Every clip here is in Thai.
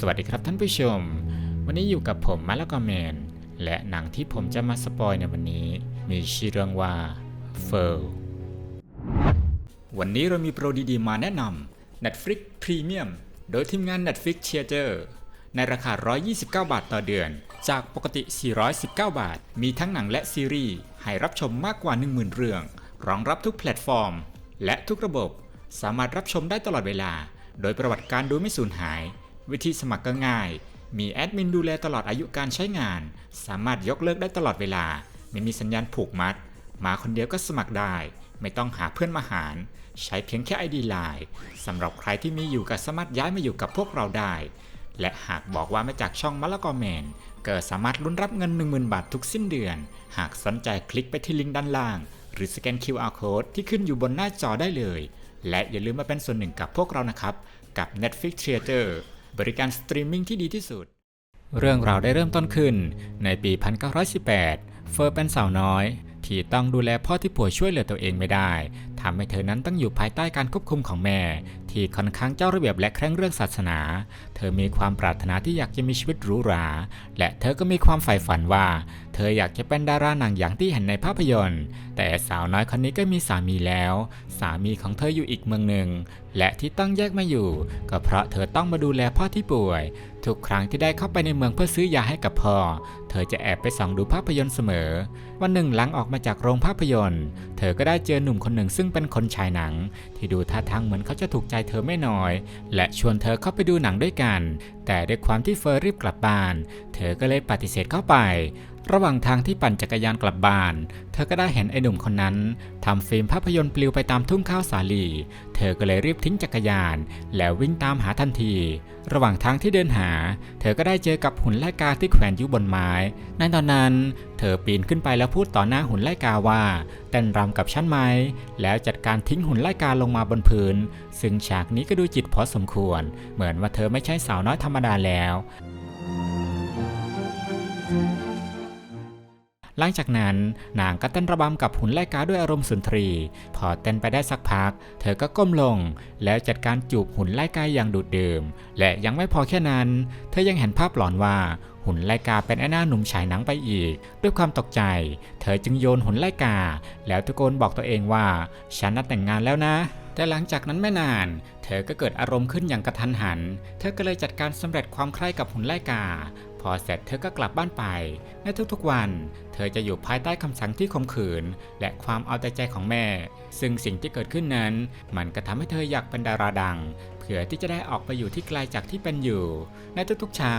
สวัสดีครับท่านผู้ชม วันนี้อยู่กับผมมาแล้วก็แมน และหนังที่ผมจะมาสปอยในวันนี้ มีชื่อเรื่องว่า f u r วันนี้เรามีโปรดีๆมาแนะนำ Netflix Premium โดยทีมงาน Netflix Theater ในราคา 129 บาทต่อเดือน จากปกติ 419 บาท มีทั้งหนังและซีรีส์ให้รับชมมากกว่า 10,000 เรื่อง รองรับทุกแพลตฟอร์ม และทุกระบบ สามารถรับชมได้ตลอดเวลา โดยประวัติการดูไม่สูญหาย วิธีสมัครก็ง่าย มีแอดมินดูแลตลอดอายุการใช้งาน สามารถยกเลิกได้ตลอดเวลา ไม่มีสัญญาณผูกมัด มาคนเดียวก็สมัครได้ ไม่ต้องหาเพื่อนมาหาร ใช้เพียงแค่ ID Line สำหรับใครที่มีอยู่ก็สามารถย้ายมาอยู่กับพวกเราได้ และหากบอกว่ามาจากช่องมะละกอแมนก็สามารถลุ้นรับเงิน 10,000 บาททุกสิ้นเดือน หากสนใจคลิกไปที่ลิงก์ด้านล่าง หรือสแกน QR Code ที่ขึ้นอยู่บนหน้าจอได้เลย และอย่าลืมมาเป็นส่วนหนึ่งกับพวกเรานะครับ กับ Netflix Theater บริการสตรีมมิ่งที่ดีที่สุด เรื่องราวได้เริ่มต้นขึ้นในปี 1918 เฟอร์เป็นสาวน้อย ที่ต้องดูแลพ่อที่ป่วยช่วยเหลือตัวเองไม่ได้ทำให้เธอนั้นต้องอยู่ภายใต้การควบคุมของแม่ ที่ค่อนข้างเจ้าระเบียบและเคร่งเรื่องศาสนา เธอมีความปรารถนาที่อยากจะมีชีวิตหรูหรา และเธอก็มีความใฝ่ฝันว่า เธออยากจะเป็นดาราหนังอย่างที่เห็นในภาพยนตร์ แต่สาวน้อยคนนี้ก็มีสามีแล้ว สามีของเธออยู่อีกเมืองหนึ่ง และที่ต้องแยกมาอยู่ ก็เพราะเธอต้องมาดูแลพ่อที่ป่วย ทุกครั้งที่ได้เข้าไปในเมืองเพื่อซื้อยาให้กับพ่อ เธอจะแอบไปส่องดูภาพยนตร์เสมอ วันหนึ่งหลังออกมาจากโรงภาพยนตร์ เธอก็ได้เจอหนุ่มคนหนึ่งซึ่งเป็นคนฉายหนัง ที่ดูท่าทางเหมือนเขาจะถูกใจเธอไม่น้อย และชวนเธอเข้าไปดูหนังด้วยกัน can แต่ด้วยความที่เฟอร์รีบกลับบ้าน เธอก็เลยปฏิเสธเข้าไป ระหว่างทางที่ปั่นจักรยานกลับบ้าน เธอก็ได้เห็นไอ้หนุ่มคนนั้นทำฟิล์มภาพยนตร์ปลิวไปตามทุ่งข้าวสาลี เธอก็เลยรีบทิ้งจักรยาน แล้ววิ่งตามหาทันที ระหว่างทางที่เดินหา เธอก็ได้เจอกับหุ่นไล่กาที่แขวนอยู่บนไม้ ในตอนนั้น เธอปีนขึ้นไปแล้วพูดต่อหน้าหุ่นไล่กาว่าเต้นรำกับฉันไหม แล้วจัดการทิ้งหุ่นไล่กาลงมาบนพื้น ซึ่งฉากนี้ก็ดูจิตพอสมควร เหมือนว่าเธอไม่ใช่สาวน้อยธรรมดาแล้ว หลังจากนั้นนางก็เต้นระบำกับหุ่นไล่กาด้วยอารมณ์สุนทรี พอเต้นไปได้สักพัก เธอก็ก้มลง แล้วจัดการจูบหุ่นไล่กาอย่างดูดดื่ม และยังไม่พอแค่นั้น เธอยังเห็นภาพหลอนว่าหุ่นไล่กาเป็นไอ้หน้าหนุ่มฉายหนังไปอีก ด้วยความตกใจ เธอจึงโยนหุ่นไล่กา แล้วตะโกนบอกตัวเองว่า ฉันนัดแต่งงานแล้วนะ แต่หลังจากนั้นไม่นาน เธอก็เกิดอารมณ์ขึ้นอย่างกระทันหัน เธอก็เลยจัดการสำเร็จความใคร่กับหุ่นไล่กา พอเสร็จเธอก็กลับบ้านไป ในทุกๆวัน เธอจะอยู่ภายใต้คำสั่งที่ข่มขืน และความเอาแต่ใจของแม่ ซึ่งสิ่งที่เกิดขึ้นนั้น มันก็ทำให้เธออยากเป็นดาราดัง เพื่อที่จะได้ออกไปอยู่ที่ไกลจากที่เป็นอยู่ ในทุกๆเช้า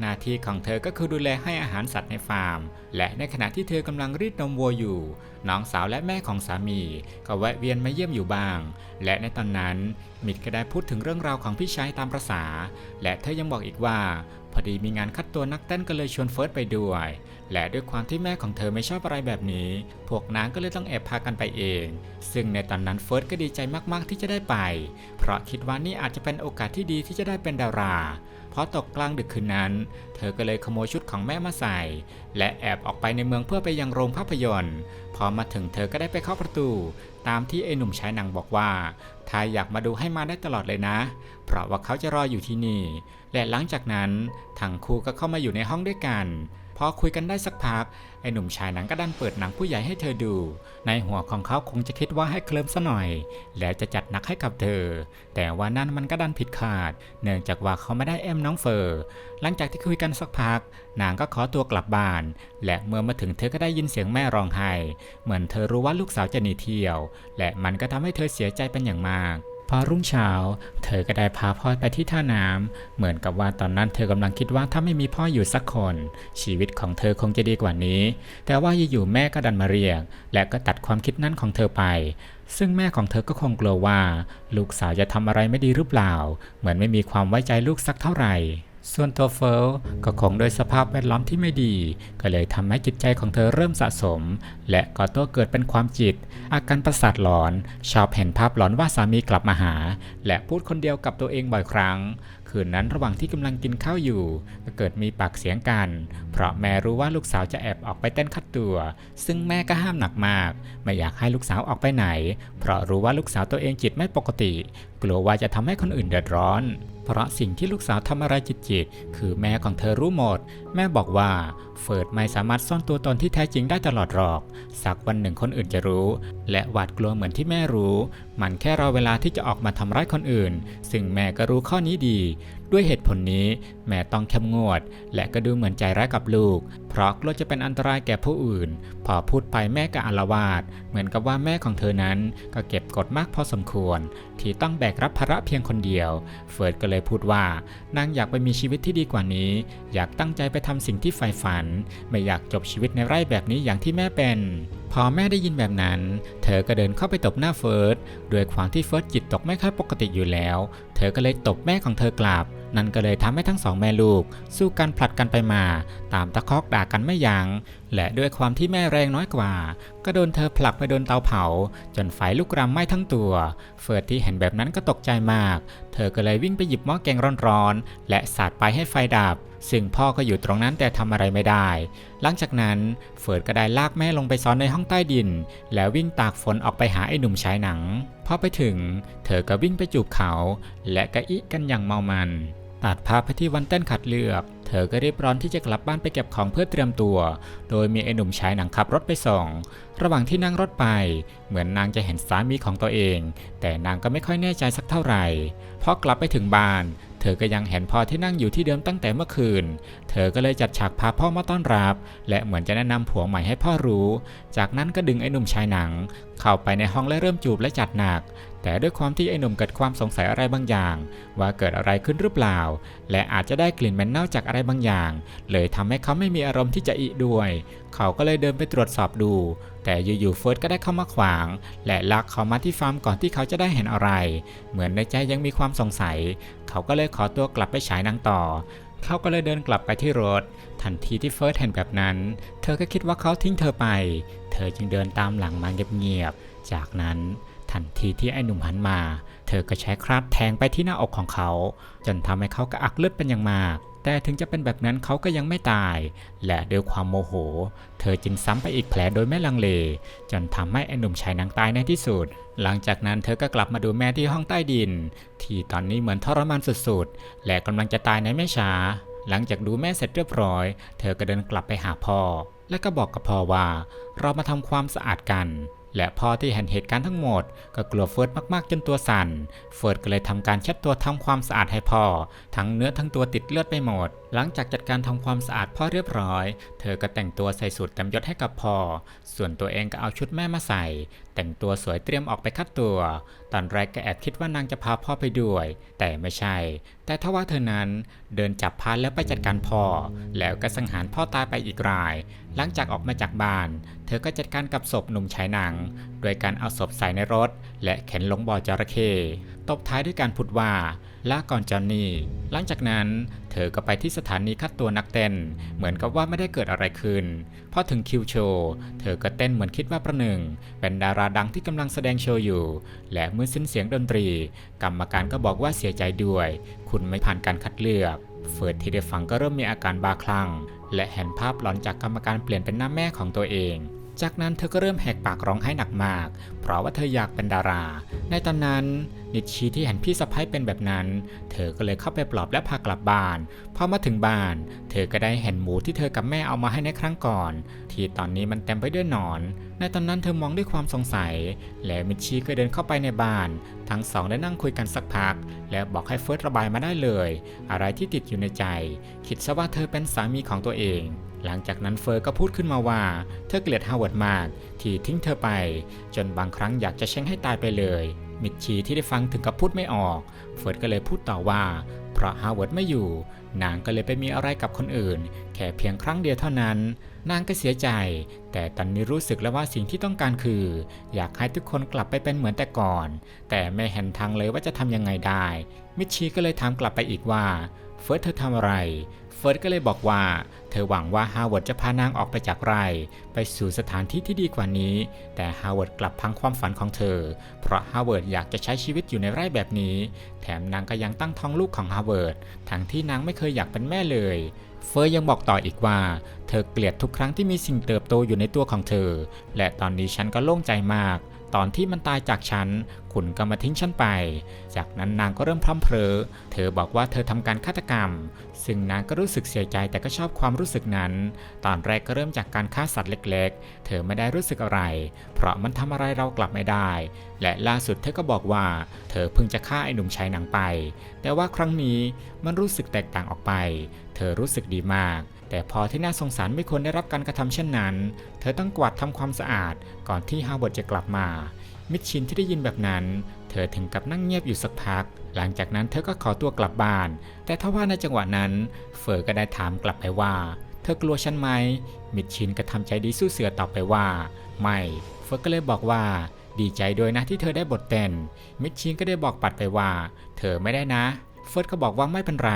หน้าที่ของเธอก็คือดูแลให้อาหารสัตว์ในฟาร์ม และในขณะที่เธอกำลังรีดนมวัวอยู่ น้องสาวและแม่ของสามี ก็แวะเวียนมาเยี่ยมอยู่บ้าง และในตอนนั้นมิดก็ได้พูดถึงเรื่องราวของพี่ชายตามประษาและเธอยังบอกอีกว่า พอดีมีงานคัดตัวนักเต้นก็เลยชวนเฟิร์สไปด้วย และด้วยความที่แม่ของเธอไม่ชอบอะไรแบบนี้ พวกนางก็เลยต้องแอบพากันไปเอง ซึ่งในตอนนั้นเฟิร์สก็ดีใจมากๆที่จะได้ไป เพราะคิดว่านี่อาจจะเป็นโอกาสที่ดีที่จะได้เป็นดาราเพราะตกกลางดึกคืนนั้น เธอก็เลยขโมยชุดของแม่มาใส่ และแอบออกไปในเมืองเพื่อไปยังโรงภาพยนตร์ พอมาถึงเธอก็ได้ไปเข้าประตู ตามที่ไอ้หนุ่มชายหนังบอกว่า ถ้าอยากมาดูให้มาได้ตลอดเลยนะ เพราะว่าเขาจะรออยู่ที่นี่ และหลังจากนั้นทั้งคู่ก็เข้ามาอยู่ในห้องด้วยกัน พอคุยกันได้สักพัก ไอ้หนุ่มชายหนังก็ดันเปิดหนังผู้ใหญ่ให้เธอดู ในหัวของเขาคงจะคิดว่าให้เคลิมซะหน่อย แล้วจะจัดหนักให้กับเธอ แต่ว่านั่นมันก็ดันผิดคาด เนื่องจากว่าเขาไม่ได้แอมน้องเฟอร์หลังจากที่คุยกันสักพัก นางก็ขอตัวกลับบ้าน และเมื่อมาถึงเธอก็ได้ยินเสียงแม่ร้องไห้ เหมือนเธอรู้ว่าลูกสาวจะหนีเที่ยว และมันก็ทำให้เธอเสียใจเป็นอย่างมาก พอรุ่งเช้า เธอก็ได้พาพ่อไปที่ท่าน้ำเหมือนกับว่าตอนนั้นเธอกำลังคิดว่าถ้าไม่มีพ่ออยู่สักคน ชีวิตของเธอคงจะดีกว่านี้ แต่ว่าอยู่ๆแม่ก็ดันมาเรียก และก็ตัดความคิดนั้นของเธอไป ซึ่งแม่ของเธอก็คงกลัวว่า ลูกสาวจะทำอะไรไม่ดีหรือเปล่า เหมือนไม่มีความไว้ใจลูกสักเท่าไหร่ ส่วนตัวเฟิลก็คงโดยสภาพแวดล้อมที่ไม่ดี ก็เลยทำให้จิตใจของเธอเริ่มสะสม และก่อตัวเกิดเป็นความจิต อาการประสาทหลอน ชอบเห็นภาพหลอนว่าสามีกลับมาหา และพูดคนเดียวกับตัวเองบ่อยครั้ง คืนนั้นระหว่างที่กำลังกินข้าวอยู่ ก็เกิดมีปากเสียงกัน เพราะแม่รู้ว่าลูกสาวจะแอบออกไปเต้นคัดตัว ซึ่งแม่ก็ห้ามหนักมาก ไม่อยากให้ลูกสาวออกไปไหน เพราะรู้ว่าลูกสาวตัวเองจิตไม่ปกติ กลัวว่าจะทำให้คนอื่นเดือดร้อนเพราะสิ่งที่ลูกสาวทำอะไรจิตจิต คือแม่ของเธอรู้หมด แม่บอกว่า เฟิร์ดไม่สามารถซ่อนตัวตนที่แท้จริงได้ตลอดหรอก สักวันหนึ่งคนอื่นจะรู้ และหวาดกลัวเหมือนที่แม่รู้มันแค่รอเวลาที่จะออกมาทำร้ายคนอื่น ซึ่งแม่ก็รู้ข้อนี้ดี ด้วยเหตุผลนี้แม่ต้องเข้มงวด และก็ดูเหมือนใจร้ายกับลูก เพราะกลัวจะเป็นอันตรายแก่ผู้อื่น พอพูดไปแม่ก็อาลวาดเหมือนกับว่าแม่ของเธอนั้น ก็เก็บกดมากพอสมควร ที่ต้องแบกรับภาระเพียงคนเดียว เฟิร์ดก็เลยพูดว่านางอยากไปมีชีวิตที่ดีกว่านี้ อยากตั้งใจไปทำสิ่งที่ใฝ่ฝัน ไม่อยากจบชีวิตในไร่แบบนี้อย่างที่แม่เป็นพอแม่ได้ยินแบบนั้น เธอก็เดินเข้าไปตบหน้าเฟิร์สด้วยความที่เฟิร์สจิตตกไม่ค่อยปกติอยู่แล้ว เธอก็เลยตบแม่ของเธอกลับ นั่นก็เลยทำให้ทั้งสองแม่ลูก สู้กันผลัดกันไปมา ตามตะคอกด่ากันไม่ยัง้งและด้วยความที่แม่แรงน้อยกว่า ก็โดนเธอผลักไปโดนเตาเผา จนไฟลุกรามไหม้ทั้งตัว เฟิร์สที่เห็นแบบนั้นก็ตกใจมาก เธอก็เลยวิ่งไปหยิบหม้อแกงร้อนๆและสาดไปให้ไฟดับซึ่งพ่อก็อยู่ตรงนั้นแต่ทำอะไรไม่ได้ หลังจากนั้นเฟิร์ดก็ได้ลากแม่ลงไปซ่อนในห้องใต้ดิน แล้ววิ่งตากฝนออกไปหาไอ้หนุ่มชายหนัง พอไปถึง เธอก็วิ่งไปจูบเขา และกระอิกันอย่างเมามัน ตัดภาพไปที่วันเต้นขัดเลือก เธอก็รีบร้อนที่จะกลับบ้านไปเก็บของเพื่อเตรียมตัว โดยมีไอ้หนุ่มชายหนังขับรถไปส่ง ระหว่างที่นั่งรถไป เหมือนนางจะเห็นสามีของตัวเอง แต่นางก็ไม่ค่อยแน่ใจสักเท่าไหร่พอกลับไปถึงบ้าน เธอก็ยังเห็นพ่อที่นั่งอยู่ที่เดิมตั้งแต่เมื่อคืน เธอก็เลยจัดฉากพาพ่อมาต้อนรับ และเหมือนจะแนะนำผัวใหม่ให้พ่อรู้ จากนั้นก็ดึงไอ้หนุ่มชายหนัง เข้าไปในห้องและเริ่มจูบและจัดหนัก แต่ด้วยความที่ไอ้หนุ่มเกิดความสงสัยอะไรบางอย่าง ว่าเกิดอะไรขึ้นหรือเปล่า และอาจจะได้กลิ่นเหม็นเน่าจากอะไรบางอย่าง เลยทำให้เขาไม่มีอารมณ์ที่จะอิด้วย เขาก็เลยเดินไปตรวจสอบดู แต่อยู่ๆเฟิร์สก็ได้เข้ามาขวาง และลากเขามาที่ฟาร์มก่อนที่เขาจะได้เห็นอะไร เหมือนในใจยังมีความสงสัย เขาก็เลยขอตัวกลับไปฉายนังต่อเขาก็เลยเดินกลับไปที่รถ ทันทีที่เฟิร์สเห็นแบบนั้น เธอก็คิดว่าเขาทิ้งเธอไป เธอจึงเดินตามหลังมาเงียบๆ จากนั้น ทีที่ไอ้หนุ่มหันมา เธอก็ใช้คราดแทงไปที่หน้าอกของเขา จนทำให้เขากระอักเลือดเป็นอย่างมากแต่ถึงจะเป็นแบบนั้นเขาก็ยังไม่ตาย และด้วยความโมโห เธอจึงซ้ำไปอีกแผลโดยไม่ลังเล จนทำให้ไอ้หนุ่มชายนางตายในที่สุด หลังจากนั้นเธอก็กลับมาดูแม่ที่ห้องใต้ดิน ที่ตอนนี้เหมือนทรมานสุดๆ และกำลังจะตายในไม่ช้า หลังจากดูแม่เสร็จเรียบร้อย เธอก็เดินกลับไปหาพ่อ และก็บอกกับพ่อว่า เรามาทำความสะอาดกัน และพ่อที่เห็นเหตุการณ์ทั้งหมด ก็กลัวเฟิร์สมากๆจนตัวสั่น เฟิร์สก็เลยทำการเช็ดตัวทำความสะอาดให้พ่อ ทั้งเนื้อทั้งตัวติดเลือดไปหมดหลังจากจัดการทำความสะอาดพ่อเรียบร้อย เธอก็แต่งตัวใส่สูทเต็มยศให้กับพ่อ ส่วนตัวเองก็เอาชุดแม่มาใส่ แต่งตัวสวยเตรียมออกไปคัดตัว ตอนแรกก็แอบคิดว่านางจะพาพ่อไปด้วย แต่ไม่ใช่ แต่ทว่าเธอนั้นเดินจับพานแล้วไปจัดการพ่อ แล้วก็สังหารพ่อตายไปอีกราย หลังจากออกมาจากบ้าน เธอก็จัดการกับศพหนุ่มชายหนัง โดยการเอาศพใส่ในรถ และเข็นลงบ่อจระเข้ ตบท้ายด้วยการพูดว่าลาก่อนจอนนี่ หลังจากนั้น เธอก็ไปที่สถานีคัดตัวนักเต้น เหมือนกับว่าไม่ได้เกิดอะไรขึ้น พอถึงคิวโชว์เธอก็เต้นเหมือนคิดว่าประหนึ่ง เป็นดาราดังที่กำลังแสดงโชว์อยู่ และเมื่อสิ้นเสียงดนตรี กรรมการก็บอกว่าเสียใจด้วย คุณไม่ผ่านการคัดเลือกเฟิร์ดที่ได้ฟังก็เริ่มมีอาการบาคลั่งและเห็นภาพหลอนจากกรรมการเปลี่ยนเป็นหน้าแม่ของตัวเอง จากนั้นเธอก็เริ่มแหกปากร้องไห้หนักมาก เพราะว่าเธออยากเป็นดารา ในตอนนั้นนิชชีที่เห็นพี่สะพ้ายเป็นแบบนั้น เธอก็เลยเข้าไปปลอบและพากลับบ้าน พอมาถึงบ้าน เธอก็ได้เห็นหมูที่เธอกับแม่เอามาให้ในครั้งก่อน ที่ตอนนี้มันเต็มไปด้วยหนอน ในตอนนั้นเธอมองด้วยความสงสัย และมิชีก็เดินเข้าไปในบ้าน ทั้งสองได้นั่งคุยกันสักพัก และบอกให้เฟิร์สระบายมาได้เลย อะไรที่ติดอยู่ในใจ คิดซะว่าเธอเป็นสามีของตัวเอง หลังจากนั้นเฟิร์สก็พูดขึ้นมาว่า เธอเกลียดฮาวเวิร์ดมาก ที่ทิ้งเธอไป จนบางครั้งอยากจะเช่งให้ตายไปเลย มิดชีที่ได้ฟังถึงกับพูดไม่ออก เฟิร์สก็เลยพูดต่อว่า เพราะฮาวเวิร์ดไม่อยู่ นางก็เลยไปมีอะไรกับคนอื่น แค่เพียงครั้งเดียวเท่านั้น นางก็เสียใจ แต่ตอนนี้รู้สึกแล้วว่าสิ่งที่ต้องการคือ อยากให้ทุกคนกลับไปเป็นเหมือนแต่ก่อน แต่ไม่เห็นทางเลยว่าจะทำยังไงได้ มิชีก็เลยถามกลับไปอีกว่าเฟิร์สเธอทำอะไร เฟิร์สก็เลยบอกว่า เธอหวังว่าฮาวเวิร์ดจะพานางออกไปจากไร่ไปสู่สถานที่ที่ดีกว่านี้ แต่ฮาวเวิร์ดกลับพังความฝันของเธอ เพราะฮาวเวิร์ดอยากจะใช้ชีวิตอยู่ในไร่แบบนี้ แถมนางก็ยังตั้งท้องลูกของฮาวเวิร์ดทั้งที่นางไม่เคยอยากเป็นแม่เลย เฟยยังบอกต่ออีกว่า เธอเกลียดทุกครั้งที่มีสิ่งเติบโตอยู่ในตัวของเธอ และตอนนี้ฉันก็โล่งใจมาก ตอนที่มันตายจากฉันคุณก็มาทิ้งฉันไป จากนั้นนางก็เริ่มพร่ำเพรอเธอบอกว่าเธอทำการฆาตกรรม ซึ่งนางก็รู้สึกเสียใจแต่ก็ชอบความรู้สึกนั้น ตอนแรกก็เริ่มจากการฆ่าสัตว์เล็ก ๆ เธอไม่ได้รู้สึกอะไร เพราะมันทำอะไรเรากลับไม่ได้ และล่าสุดเธอก็บอกว่า เธอเพิ่งจะฆ่าไอ้หนุ่มชายหนังไป แต่ว่าครั้งนี้มันรู้สึกแตกต่างออกไป เธอรู้สึกดีมาก แต่พอที่น่าสงสารไม่ควรได้รับการกระทำเช่นนั้น เธอต้องกวาดทำความสะอาดก่อนที่ฮาวเวิร์ดจะกลับมา มิดชินที่ได้ยินแบบนั้น เธอถึงกับนั่งเงียบอยู่สักพัก หลังจากนั้นเธอก็ขอตัวกลับบ้าน แต่ทว่าในจังหวะนั้น เฟอร์ก็ได้ถามกลับไปว่า เธอกลัวฉันไหม มิดชินก็ทำใจดีสู้เสือตอบไปว่า ไม่ เฟอร์ก็เลยบอกว่า ดีใจด้วยนะที่เธอได้บทเต้น มิดชินก็ได้บอกปัดไปว่า เธอไม่ได้นะ เฟิร์สก็บอกว่าไม่เป็นไร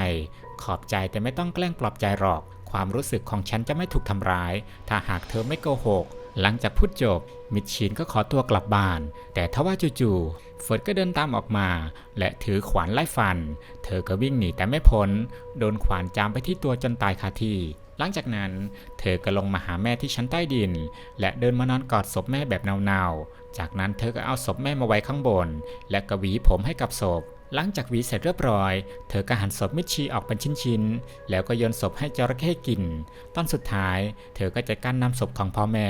ขอบใจแต่ไม่ต้องแกล้งปลอบใจหรอก ความรู้สึกของฉันจะไม่ถูกทำร้าย ถ้าหากเธอไม่โกหก หลังจากพูดจบ มิดชินก็ขอตัวกลับบ้าน แต่ทว่าจู่ๆ เฟิร์สก็เดินตามออกมา และถือขวานไล่ฟัน เธอก็วิ่งหนีแต่ไม่พ้น โดนขวานจามไปที่ตัวจนตายคาที่ หลังจากนั้น เธอก็ลงมาหาแม่ที่ชั้นใต้ดิน และเดินมานอนกอดศพแม่แบบเนาๆ จากนั้นเธอก็เอาศพแม่มาไว้ข้างบน และกวีผมให้กับศพ หลังจากหวีเสร็จเรียบร้อย เธอก็หั่นศพมิชีออกเป็นชิ้นๆ แล้วก็โยนศพให้จระเข้กิน ตอนสุดท้าย เธอก็จะกั้นนำศพของพ่อแม่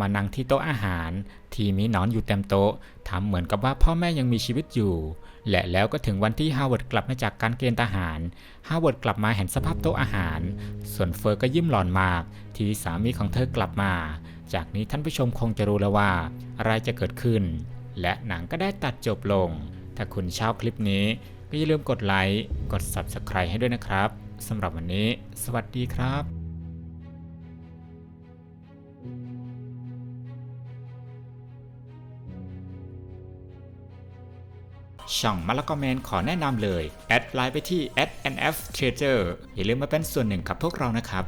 มานั่งที่โต๊ะอาหาร ที่มีหนอนอยู่เต็มโต๊ะทำเหมือนกับว่าพ่อแม่ยังมีชีวิตอยู่ และแล้วก็ถึงวันที่ฮาวเวิร์ดกลับมาจากการเกณฑ์ทหาร ฮาวเวิร์ดกลับมาเห็นสภาพโต๊ะอาหาร ส่วนเฟอร์ก็ยิ้มหลอนมาก ที่สามีของเธอกลับมา จากนี้ท่านผู้ชมคงจะรู้แล้วว่า อะไรจะเกิดขึ้น และหนังก็ได้ตัดจบลง ถ้าคุณชอบคลิปนี้ก็อย่าลืมกดไลค์ กด Subscribe ให้ด้วยนะครับสำหรับวันนี้ สวัสดีครับช่องมะละกอแมนขอแนะนำเลย แอดไลน์ไปที่ @nf treasure อย่าลืมมาเป็นส่วนหนึ่งกับพวกเรานะครับ